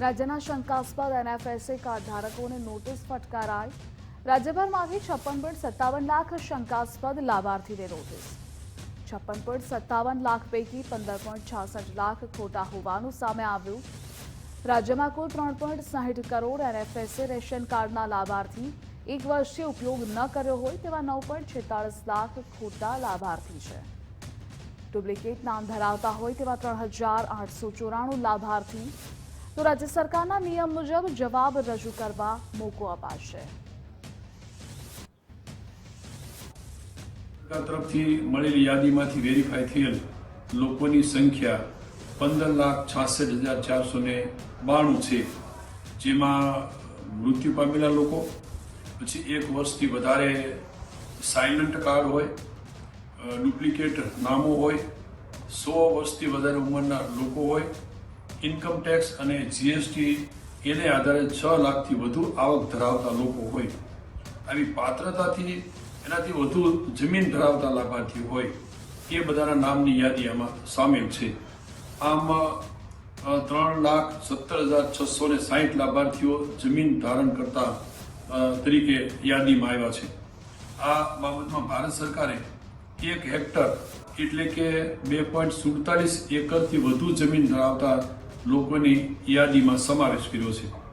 રાજ્યના શંકાસ્પદ NFSA card ધારકોને નોટિસ ફટકારાઈ. રાજ્યભરમાંથી છપ્પન પોઈન્ટ સત્તાવન લાખ શંકાસ્પદ લાભાર્થીને નોટિસ. છપ્પન પોઈન્ટ સત્તાવન લાખ પૈકી પંદર પોઈન્ટ છાસઠ લાખ ખોટા હોવાનું સામે આવ્યું. રાજ્યમાં કુલ ત્રણ પોઈન્ટ સાહીઠ કરોડ એનએફએસએ રેશન કાર્ડના લાભાર્થી એક વર્ષથી ઉપયોગ ન કર્યો હોય તેવા નવ પોઈન્ટ છેતાળીસ લાખ ખોટા લાભાર્થી છે. ડુપ્લિકેટ નામ ધરાવતા હોય તેવા ત્રણ હજાર આઠસો ચોરાણું લાભાર્થી તો રાજ્ય સરકારના નિયમ મુજબ જવાબ રજૂ કરવા મોકો અપાશે. તરફથી મળેલી યાદીમાંથી વેરીફાઈ થયેલ લોકોની સંખ્યા પંદર લાખ છાસઠ હજાર ચારસો ને બાણું છે, જેમાં મૃત્યુ પામેલા લોકો, પછી એક વર્ષથી વધારે સાયલન્ટ કાર્ડ હોય ડુપ્લિકેટ નામો હોય, સો વર્ષથી વધારે ઉંમરના લોકો હોય ઇન્કમ ટેક્સ અને જીએસટી એને આધારે છ લાખથી વધુ આવક ધરાવતા લોકો હોય. આવી પાત્રતાથી એનાથી વધુ જમીન ધરાવતા લાભાર્થી હોય. એ બધાના નામની યાદી આમાં સામેલ છે. આમ ત્રણ લાખ સત્તર હજાર છસો ને સાહીઠ લાભાર્થીઓ જમીન ધારણ કરતા તરીકે યાદીમાં આવ્યા છે. આ બાબતમાં ભારત સરકારે એક હેક્ટર એટલે કે બે પોઈન્ટ સુડતાલીસ એકરથી વધુ જમીન ધરાવતા લોકોની યાદીમાં સમાવેશ કર્યો છે.